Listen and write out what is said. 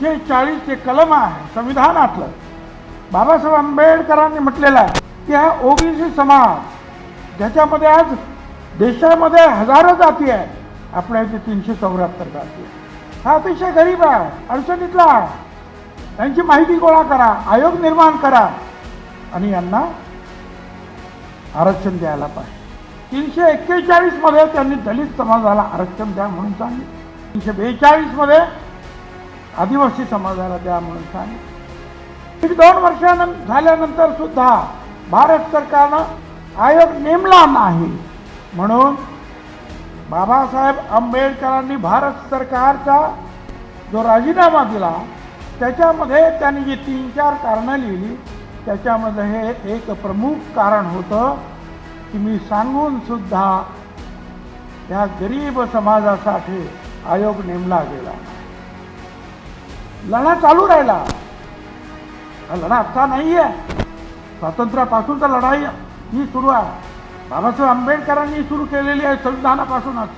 तीनशे चाळीस जे कलम आहे संविधानातलं बाबासाहेब आंबेडकरांनी म्हटलेलं आहे की हा ओबीसी समाज ज्याच्यामध्ये आज देशामध्ये हजारो जाती आहेत आपल्या इथे तीनशे चौऱ्याहत्तर जाती हा अतिशय गरीब आहे अडचणीतला आहे. त्यांची माहिती गोळा करा आयोग निर्माण करा आणि यांना आरक्षण द्यायला पाहिजे. तीनशे एक्केचाळीसमध्ये त्यांनी दलित समाजाला आरक्षण द्या म्हणून सांगितलं. तीनशे बेचाळीसमध्ये आदिवासी समाजाला द्या म्हणून सांगितलं दोन वर्षानं झाल्यानंतर सुद्धा भारत सरकारनं आयोग नेमला नाही. म्हणून बाबासाहेब आंबेडकरांनी भारत सरकारचा जो राजीनामा दिला त्याच्यामध्ये त्यांनी जी तीन चार कारणं लिहिली त्याच्यामध्ये हे एक प्रमुख कारण होतं की मी सांगून सुद्धा या गरीब समाजासाठी आयोग नेमला गेला. लढा चालू राहिला. हा लढा आत्ता नाही आहे स्वातंत्र्यापासून तर लढाई ही सुरू आहे. बाबासाहेब आंबेडकरांनी सुरू केलेली आहे संविधानापासूनच.